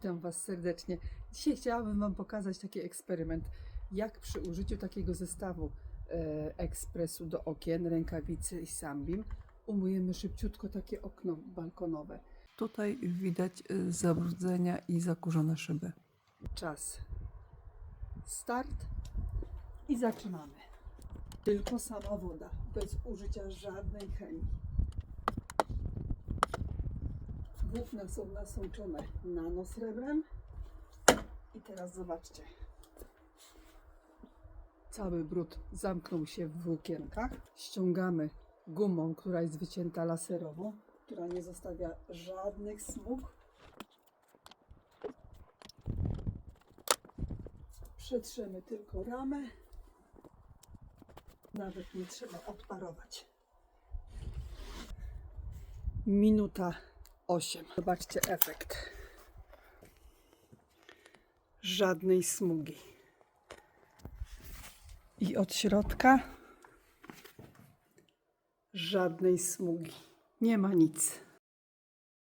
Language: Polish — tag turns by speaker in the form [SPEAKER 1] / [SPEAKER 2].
[SPEAKER 1] Witam Was serdecznie. Dzisiaj chciałabym Wam pokazać taki eksperyment, jak przy użyciu takiego zestawu e, ekspresu do okien, rękawicy i sambim umyjemy szybciutko takie okno balkonowe.
[SPEAKER 2] Tutaj widać y, zabrudzenia i zakurzone szyby.
[SPEAKER 1] Czas. Start i zaczynamy. Tylko sama woda, bez użycia żadnej chemii. Włókna są nasączone nanosrebrem. I teraz zobaczcie. Cały brud zamknął się w włókienkach. Ściągamy gumą, która jest wycięta laserowo, która nie zostawia żadnych smug. Przetrzemy tylko ramę. Nawet nie trzeba odparować. Minuta 8. Zobaczcie efekt. Żadnej smugi. I od środka żadnej smugi. Nie ma nic.